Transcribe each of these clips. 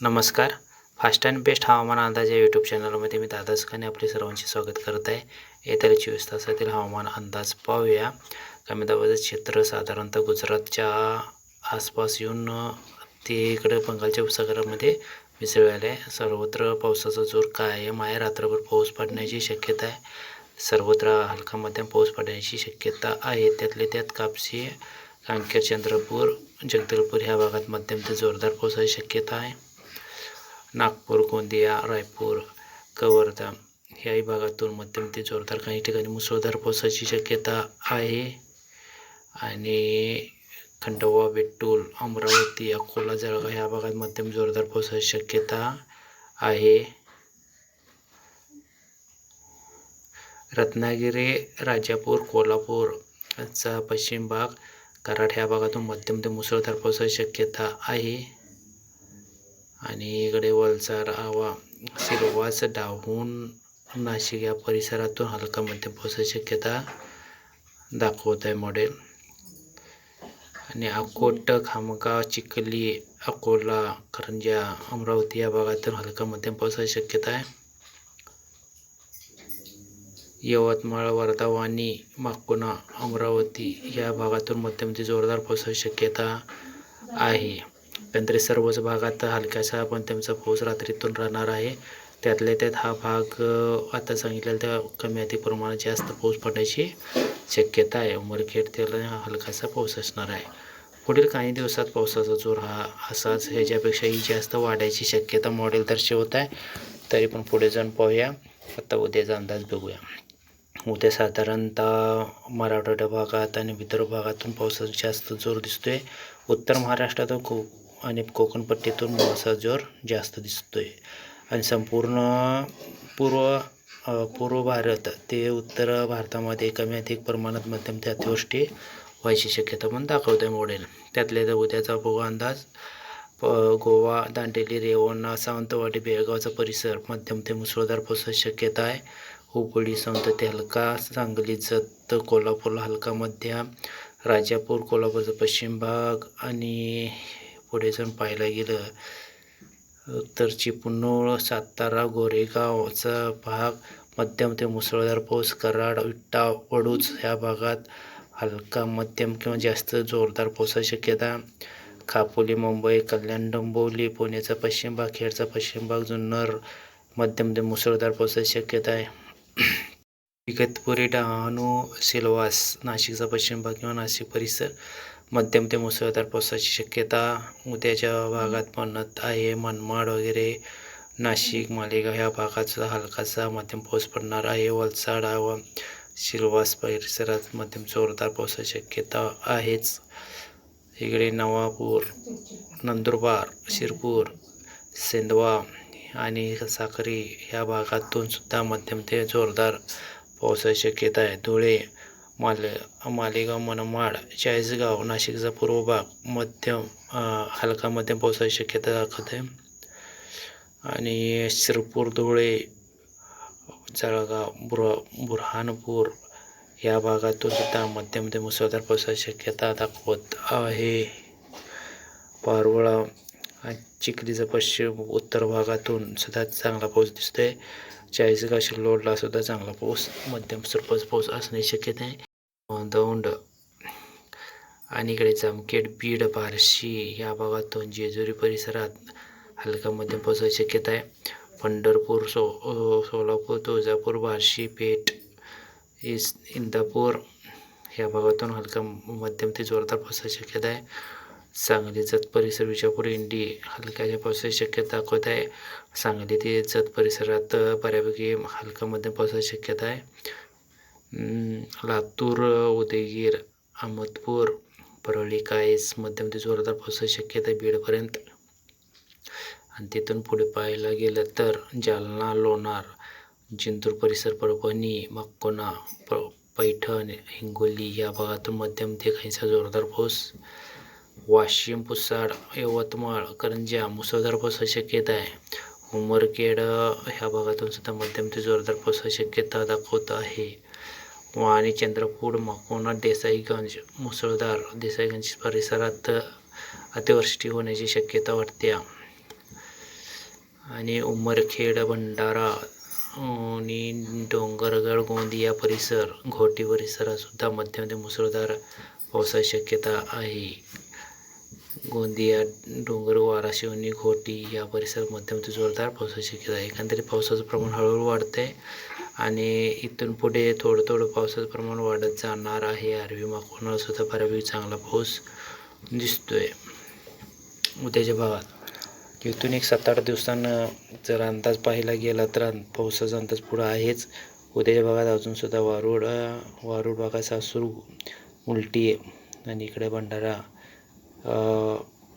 नमस्कार. Fast and best हवामान अंदाज या यूट्यूब चॅनलमध्ये मी दादा सुखाने आपले सर्वांचे स्वागत करत आहे. येत्या चोवीस तासातील हवामान अंदाज पाहूया. कमी दाबाचं क्षेत्र साधारणतः गुजरातच्या आसपास येऊन तिकडे बंगालच्या उपसागरामध्ये मिसळले आहे. सर्वत्र पावसाचा जोर कायम आहे. रात्रभर पाऊस पडण्याची शक्यता आहे. सर्वत्र हलका मध्यम पाऊस पडण्याची शक्यता आहे. त्यातले त्यात कापसी कांकेर चंद्रपूर जगदलपूर ह्या भागात मध्यम ते जोरदार पावसाची शक्यता आहे. नागपूर गोंदिया रायपूर कवर्धा ह्याही भागातून मध्यम ते जोरदार काही ठिकाणी मुसळधार पावसाची शक्यता आहे. आणि खंडवा बेट्टूल अमरावती अकोला जळगाव ह्या भागात मध्यम जोरदार पावसाची शक्यता आहे. रत्नागिरी राजापूर कोल्हापूरचा पश्चिम भाग कराड ह्या भागातून मध्यम ते मुसळधार पावसाची शक्यता आहे. आणि इकडे वलसार आवा सिल्वास डाहून नाशिक या परिसरातून हलका मध्यम पावसाची शक्यता दाखवत आहे मॉडेल आणि अकोट खामगाव चिखली अकोला करंजा अमरावती या भागातून हलका मध्यम पावसाची शक्यता आहे. यवतमाळ वर्धा वाणी माकुणा अमरावती या भागातून मध्यम ते जोरदार पावसाची शक्यता आहे. त्यानंतर सर्वच भागात हलक्याचा मध्यमचा पाऊस रात्रीतून राहणार आहे. त्यातल्या त्यात हा भाग आता सांगितलेला त्या कमी अधिक प्रमाणात जास्त पाऊस पडण्याची शक्यता आहे. उमरखेड त्याला हलकासा पाऊस असणार आहे. पुढील काही दिवसात पावसाचा जोर हा असाच ह्याच्यापेक्षाही जास्त वाढायची शक्यता मॉडेल दर्शवत आहे. तरी पण पुढे जाऊन पाहूया. आता उद्याचा अंदाज बघूया. उद्या साधारणतः मराठवाड्या भागात आणि विदर्भ भागातून पावसाचा जास्त जोर दिसतोय. उत्तर महाराष्ट्रातून खूप आणि कोकणपट्टीतून मासा जोर जास्त दिसतोय. आणि संपूर्ण पूर्व पूर्व भारत ते उत्तर भारतामध्ये कमी अधिक प्रमाणात मध्यम ते अतिवृष्टी व्हायची शक्यता पण दाखवते मॉडेल त्यातल्या त्यात उद्याचा भोग अंदाज प गोवा दांडेली रेवणा सावंतवाडी बेळगावचा परिसर मध्यम ते मुसळधार पावसाची शक्यता आहे. हुबळी संत ते हलका सांगली जत कोल्हापूरला हलका मध्यम राजापूर कोल्हापूरचा पश्चिम भाग आणि पुढे जाऊन पाहायला गेलं तर चिपळूण सातारा गोरेगावचा भाग मध्यम ते मुसळधार पाऊस कराड विट्टा वडूज ह्या भागात हलका मध्यम किंवा जास्त जोरदार पावसाची शक्यता. खापोली मुंबई कल्याण डोंबिवली पुण्याचा पश्चिम भाग खेडचा पश्चिम भाग जुन्नर मध्यम ते मुसळधार पावसाची शक्यता आहे. इगतपुरी डहाणू सिल्वास नाशिकचा पश्चिम भाग किंवा नाशिक परिसर मध्यम ते मुसळधार पावसाची शक्यता. उद्याच्या भागात पण आहे मनमाड वगैरे नाशिक मालेगाव ह्या भागाचा हलकासा मध्यम पाऊस पडणार आहे. वलसाड व शिलवास परिसरात मध्यम जोरदार पावसाची शक्यता आहेच. इकडे नवापूर नंदुरबार शिरपूर सेंदवा आणि साखरी ह्या भागातून सुद्धा मध्यम ते जोरदार पावसाची शक्यता आहे. धुळे माले मालेगाव मनमाड चाळीसगाव नाशिकचा पूर्व भाग मध्यम हलका मध्यम पावसाची शक्यता दाखवते. आणि शिरपूर धुळे जळगाव बुर बुरहानपूर या भागातून सुद्धा मध्यम ते मुसळधार पावसाची शक्यता दाखवत आहे. पारवळा आणि चिखलीचा पश्चिम उत्तर भागातून सुद्धा चांगला पाऊस दिसतोय. चाळीसगाव शिल्लोडला सुद्धा चांगला पाऊस मध्यम स्वरूपाचा पाऊस असण्याची शक्यता आहे. दौंड आणि इकडे जामखेड बीड बार्शी या भागातून जेजुरी परिसरात हलका मध्यम पावसाची शक्यता आहे. पंढरपूर सो सोलापूर तुळजापूर बार्शी पेठ इस इंदापूर या भागातून हलका मध्यम ते जोरदार पावसाची शक्यता आहे. सांगली जत परिसर विजापूर इंडी हलक्याच्या पावसाची शक्यता दाखवत आहे. सांगली ते जत परिसरात बऱ्यापैकी हलका मध्यम पावसाची शक्यता आहे. लातूर उदयगीर अहमदपूर परळी कायस मध्यम ते जोरदार पावसाची शक्यता आहे बीडपर्यंत. आणि तिथून पुढे पाहायला गेलं तर जालना लोणार जिंतूर परिसर परभणी मक्कोना प पैठण हिंगोली या भागातून मध्यम ते काहीसा जोरदार पाऊस. वाशिम पुसाड यवतमाळ करंजा मुसळधार पावसाची शक्यता आहे. उमरखेड ह्या भागातून सुद्धा मध्यम ते जोरदार पावसाची शक्यता दाखवत आहे. वाणी चंद्रपूर मकोना देसाईगंज मुसळधार देसाईगंज परिसरात अतिवृष्टी होण्याची शक्यता वाटते. आणि उमरखेड भंडारा आणि डोंगरगड गोंदिया परिसर घोटी परिसरातसुद्धा मध्यमध्ये मध्यम ते मुसळधार पावसाची शक्यता आहे. गोंदिया डोंगर वाराशिवनी घोटी या परिसरात मध्यम ते जोरदार पावसाची शक्यता आहे. एकंदरीत पावसाचं प्रमाण हळूहळू वाढतं आहे आणि इथून पुढे थोडं थोडं पावसाचं प्रमाण वाढत जाणार आहे. आरवी माकोनाला सुद्धा बऱ्यापैकी चांगला पाऊस दिसतोय. उद्याच्या भागात. इथून एक सात आठ दिवसानं जर अंदाज पाहायला गेला तर पावसाचा अंदाज पुढं आहेच. उद्याच्या भागात अजूनसुद्धा वारूड वारूड भागात सासूर उलटी आणि इकडे भंडारा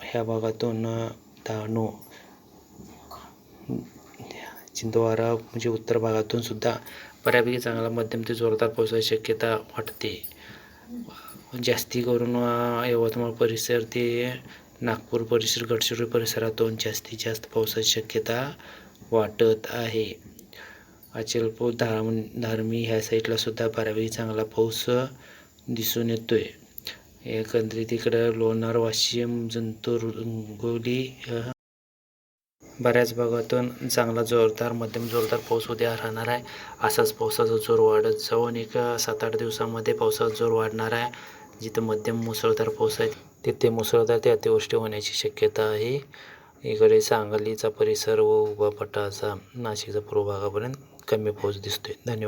ह्या भागातून धानू डहाणू चिंदवारा म्हणजे उत्तर भागातून सुद्धा बऱ्यापैकी चांगला मध्यम ते जोरदार पावसाची शक्यता वाटते. जास्ती करून यवतमाळ परिसर ते नागपूर परिसर गडचिरोली परिसरातून जास्तीत जास्त पावसाची शक्यता वाटत आहे. अचलपूर धाम धारमी ह्या साईडला सुद्धा बऱ्यापैकी चांगला पाऊस दिसून येतोय. एकंदरीत इकडं लोणार वाशिम जंतूर हिंगोली बऱ्याच भागातून चांगला जोरदार मध्यम जोरदार पाऊस उद्या राहणार आहे. असाच पावसाचा जोर वाढत जाऊन एक सात आठ दिवसामध्ये पावसाचा जोर वाढणार आहे. जिथं मध्यम मुसळधार पाऊस आहे तिथे मुसळधार ते अतिवृष्टी होण्याची शक्यता आहे. इकडे सांगलीचा परिसर व उभा पट्टाचा नाशिकचा पूर्व भागापर्यंत कमी पाऊस दिसतोय. धन्यवाद.